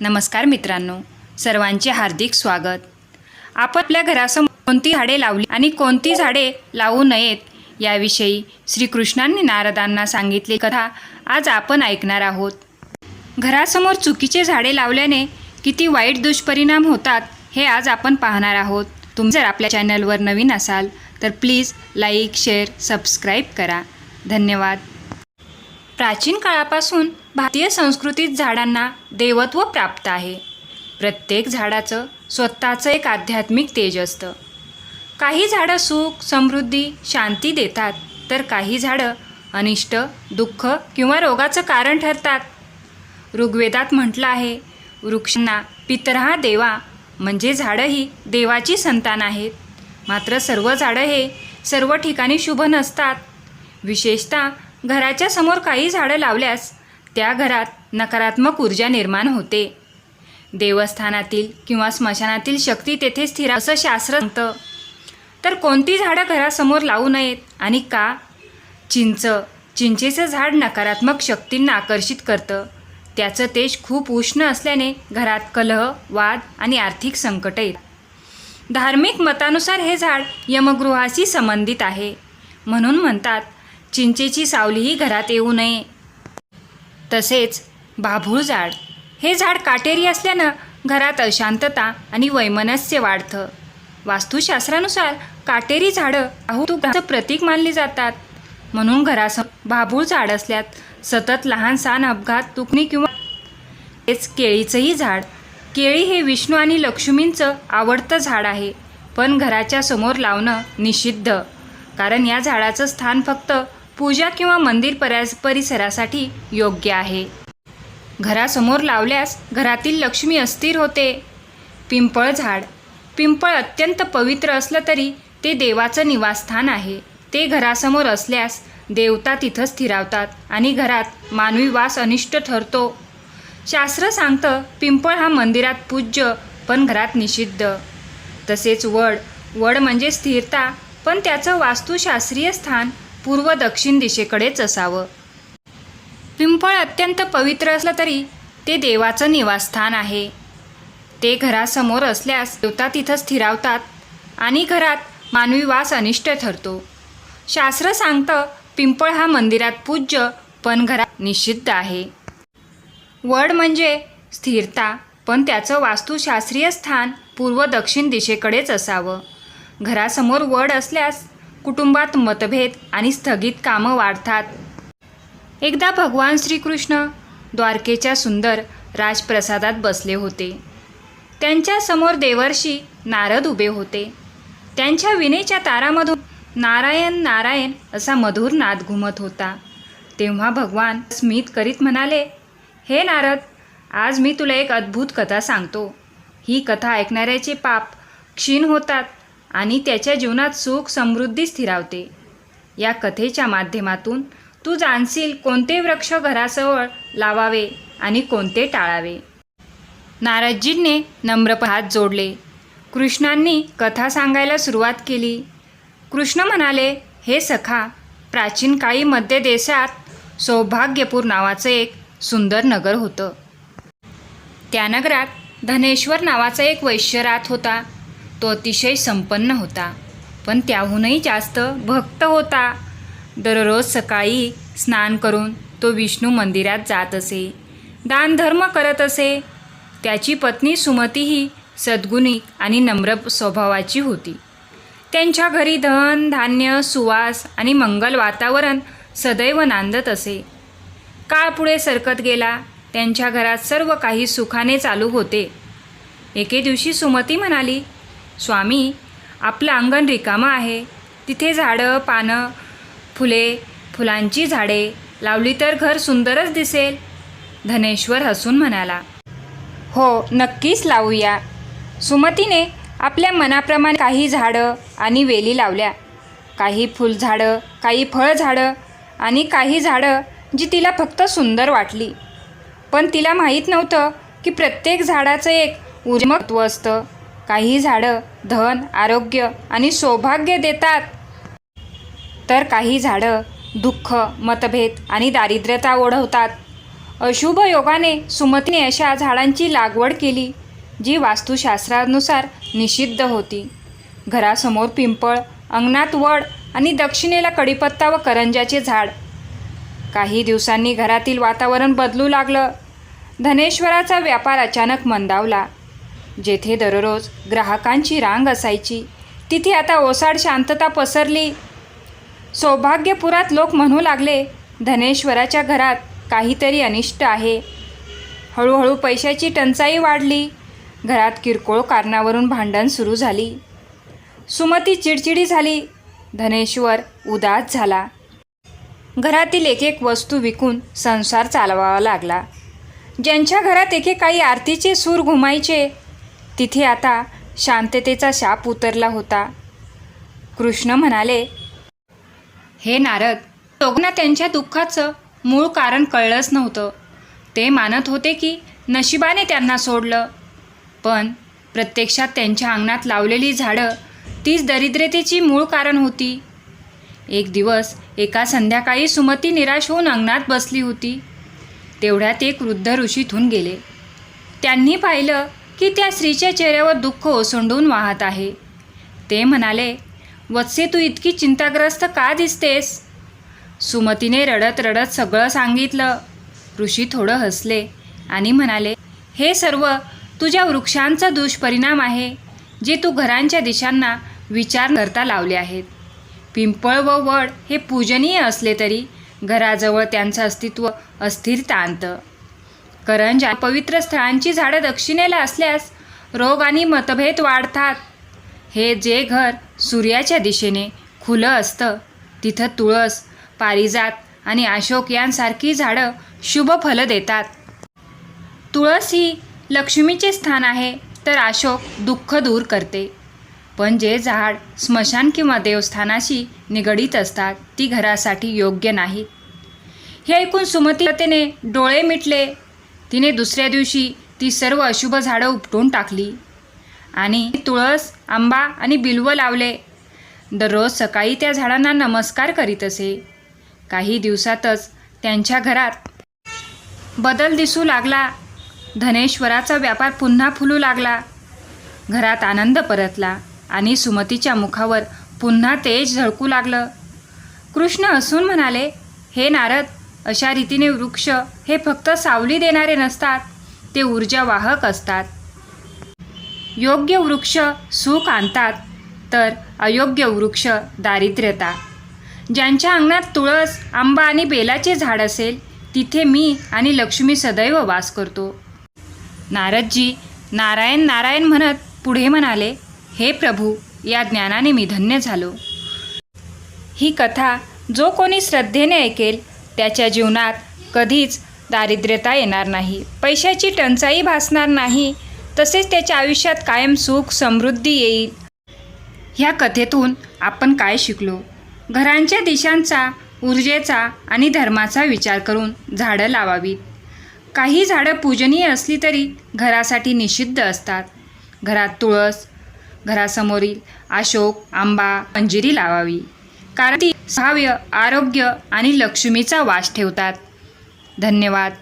नमस्कार मित्रांनो सर्वांचे हार्दिक स्वागत. आपण आपल्या घरासमोर कोणती झाडे लावली आणि कोणती झाडे लावू नयेत याविषयी श्रीकृष्णांनी नारदांना सांगितली कथा आज आपण ऐकणार आहोत. घरासमोर चुकीचे झाडे लावल्याने किती वाईट दुष्परिणाम होतात हे आज आपण पाहणार आहोत. तुम्ही जर आपल्या चॅनलवर नवीन असाल तर प्लीज लाईक शेअर सबस्क्राईब करा. धन्यवाद. प्राचीन काळापासून भारतीय संस्कृतीत झाडांना देवत्व प्राप्त आहे. प्रत्येक झाडाचं स्वतःचं एक आध्यात्मिक तेज असतं. काही झाडं सुख समृद्धी शांती देतात तर काही झाडं अनिष्ट दुःख किंवा रोगाचं कारण ठरतात. ऋग्वेदात म्हटलं आहे वृक्षांना पितरहा देवा म्हणजे झाडं ही देवाची संतान आहेत. मात्र सर्व झाडं हे सर्व ठिकाणी शुभ नसतात. विशेषतः घराच्या समोर काही झाडं लावल्यास त्या घरात नकारात्मक ऊर्जा निर्माण होते. देवस्थानातील किंवा स्मशानातील शक्ती तेथे स्थिर असं शास्त्र सांगतं. तर कोणती झाडं घरासमोर लावू नयेत? आणि का? चिंच चिंचेचं झाड नकारात्मक शक्तींना आकर्षित करतं. त्याचं तेज खूप उष्ण असल्याने घरात कलह वाद आणि आर्थिक संकट येत धार्मिक मतानुसार हे झाड यमगृहाशी संबंधित आहे. म्हणून म्हणतात चिंचेची सावलीही घरात येऊ नये. तसेच बाभूळ झाड. हे झाड काटेरी असल्यानं घरात अशांतता आणि वैमनस्य वाढतं. वास्तुशास्त्रानुसार काटेरी झाडं अहुतुकाचं प्रतीक मानली जातात. म्हणून घरासमोर बाभूळ झाड असल्यात सतत लहान सहान अपघात तुकणी किंवा तेच केळीचंही झाड. केळी हे विष्णू आणि लक्ष्मींचं आवडतं झाड आहे पण घराच्या समोर लावणं निषिद्ध. कारण या झाडाचं स्थान फक्त पूजा किंवा मंदिर पर्यास परिसरासाठी योग्य आहे. घरासमोर लावल्यास घरातील लक्ष्मी अस्थिर होते. पिंपळ झाड. पिंपळ अत्यंत पवित्र असलं तरी ते देवाचं निवासस्थान आहे. ते घरासमोर असल्यास देवता तिथं स्थिरावतात आणि घरात मानवी वास अनिष्ट ठरतो. शास्त्र सांगतं पिंपळ हा मंदिरात पूज्य पण घरात निषिद्ध. तसेच वड. वड म्हणजे स्थिरता पण त्याचं वास्तुशास्त्रीय स्थान पूर्व दक्षिण दिशेकडेच असावं पिंपळ अत्यंत पवित्र असलं तरी ते देवाचं निवासस्थान आहे. ते घरासमोर असल्यास देवता तिथं स्थिरावतात आणि घरात मानवी वास अनिष्ट ठरतो. शास्त्र सांगतं पिंपळ हा मंदिरात पूज्य पण घरात निषिद्ध आहे. वड म्हणजे स्थिरता पण त्याचं वास्तुशास्त्रीय स्थान पूर्व दक्षिण दिशेकडेच असावं. घरासमोर वड असल्यास कुटुंबात मतभेद आणि स्थगित कामं वाढतात. एकदा भगवान श्रीकृष्ण द्वारकेच्या सुंदर राजप्रसादात बसले होते. त्यांच्यासमोर देवर्षी नारद उभे होते. त्यांच्या विनेच्या तारामधून नारायण नारायण असा मधुर नाद घुमत होता. तेव्हा भगवान स्मित करीत म्हणाले हे नारद आज मी तुला एक अद्भुत कथा सांगतो. ही कथा ऐकणाऱ्याचे पाप क्षीण होतात. आणि त्याच्या जीवनात सुख समृद्धी स्थिरावते. या कथेच्या माध्यमातून तू जाणशील कोणते वृक्ष घराजवळ लावावे आणि कोणते टाळावे. नारदजींनी नम्रप हात जोडले. कृष्णांनी कथा सांगायला सुरुवात केली. कृष्ण म्हणाले हे सखा प्राचीन काळी मध्य देशात सौभाग्यपूर नावाचं एक सुंदर नगर होतं. त्या नगरात धनेश्वर नावाचा एक वैश्य राहत होता. तो अतिशय संपन्न होता. पण त्याहूनही जास्त भक्त होता. दररोज सकाळी स्नान करून तो विष्णू मंदिरात जात असे. दानधर्म करत असे. त्याची पत्नी सुमती ही सद्गुणी आणि नम्र स्वभावाची होती. त्यांच्या घरी धन धान्य सुवास आणि मंगल वातावरण सदैव नांदत असे. काळ पुढे सरकत गेला. त्यांच्या घरात सर्व काही सुखाने चालू होते. एके दिवशी सुमती म्हणाली स्वामी आपलं अंगण रिकामं आहे. तिथे झाडं पानं फुले फुलांची झाडे. लावली तर घर सुंदरच दिसेल. धनेश्वर हसून म्हणाला. हो नक्कीच लावूया. सुमतीने आपल्या मनाप्रमाणे काही झाडं आणि वेली लावल्या. काही फुलझाडं काही फळझाडं आणि काही झाडं जी तिला फक्त सुंदर वाटली. पण तिला माहीत नव्हतं की प्रत्येक झाडाचं एक उर्मत्व असतं. काही झाडं धन आरोग्य आणि सौभाग्य देतात. तर काही झाडं दुःख मतभेद आणि दारिद्र्यता ओढवतात. अशुभ योगाने सुमतीने अशा झाडांची लागवड केली जी वास्तुशास्त्रानुसार निषिद्ध होती. घरासमोर पिंपळ अंगणात वड आणि दक्षिणेला कडीपत्ता व करंजाचे झाड. काही दिवसांनी घरातील वातावरण बदलू लागलं. धनेश्वराचा व्यापार अचानक मंदावला. जेथे दररोज ग्राहकांची रांग असायची तिथे आता ओसाड शांतता पसरली. सौभाग्यपुरात लोक म्हणू लागले धनेश्वराच्या घरात काहीतरी अनिष्ट आहे. हळूहळू पैशाची टंचाई वाढली. घरात किरकोळ कारणावरून भांडण सुरू झाली. सुमती चिडचिडी झाली. धनेश्वर उदास झाला. घरातील एक एक वस्तू विकून संसार चालवावा लागला. ज्यांच्या घरात एकेकाळी आरतीचे सूर घुमायचे तिथे आता शांततेचा शाप उतरला होता. कृष्ण म्हणाले हे नारद दोघांना त्यांच्या दुःखाचं मूळ कारण कळलंच नव्हतं. ते मानत होते की नशिबाने त्यांना सोडलं. पण प्रत्यक्षात त्यांच्या अंगणात लावलेली झाडं तीच दरिद्रतेची मूळ कारण होती. एक दिवस एका संध्याकाळी सुमती निराश होऊन अंगणात बसली होती. तेवढ्यात एक वृद्ध ऋषीतून गेले. त्यांनी पाहिलं की त्या स्त्रीच्या चेहऱ्यावर दुःख ओसंडून वाहत आहे. ते म्हणाले वत्से तू इतकी चिंताग्रस्त का दिसतेस? सुमतीने रडत रडत सगळं सांगितलं. ऋषी थोडं हसले आणि म्हणाले हे सर्व तुझ्या वृक्षांचा दुष्परिणाम आहे जे तू घरांच्या दिशांना विचार करता लावले आहेत. पिंपळ व वड हे पूजनीय असले तरी घराजवळ त्यांचं अस्तित्व अस्थिरता आणतं. करंज पवित्र स्थळांची झाडं दक्षिणेला असल्यास रोग आणि मतभेद वाढतात. हे जे घर सूर्याच्या दिशेने खुलं असतं तिथं तुळस पारिजात आणि अशोक यांसारखी झाडं शुभ फलं देतात. तुळस ही लक्ष्मीचे स्थान आहे तर अशोक दुःख दूर करते. पण जे झाड स्मशान किंवा देवस्थानाशी निगडीत असतात ती घरासाठी योग्य नाहीत हे ऐकून सुमतीने डोळे मिटले तिने दुसऱ्या दिवशी ती सर्व अशुभ झाडं उपटून टाकली. आणि तुळस आंबा आणि बिल्व लावले. दररोज सकाळी त्या झाडांना नमस्कार करीत असे. काही दिवसातच त्यांच्या घरात बदल दिसू लागला. धनेश्वराचा व्यापार पुन्हा फुलू लागला. घरात आनंद परतला आणि सुमतीच्या मुखावर पुन्हा तेज झळकू लागलं. कृष्ण असून म्हणाले हे नारद अशा रीतीने वृक्ष हे फक्त सावली देणारे नसतात ते ऊर्जावाहक असतात. योग्य वृक्ष सुख आणतात तर अयोग्य वृक्ष दारिद्र्यता. ज्यांच्या अंगणात तुळस आंबा आणि बेलाचे झाड असेल तिथे मी आणि लक्ष्मी सदैव वास करतो. नारदजी नारायण नारायण म्हणत पुढे म्हणाले हे प्रभू या ज्ञानाने मी धन्य झालो. ही कथा जो कोणी श्रद्धेने ऐकेल त्याच्या जीवनात कधीच दारिद्र्यता येणार नाही. पैशाची टंचाई भासणार नाही. तसेच त्याच्या आयुष्यात कायम सुख समृद्धी येईल. ह्या कथेतून आपण काय शिकलो? घरांच्या दिशांचा ऊर्जेचा आणि धर्माचा विचार करून झाडं लावावीत. काही झाडं पूजनीय असली तरी घरासाठी निषिद्ध असतात. घरात तुळस घरासमोरील अशोक आंबा अंजिरी लावावी. कारण ती सहाव्य आरोग्य आणि लक्ष्मीचा वास ठेवतात. धन्यवाद.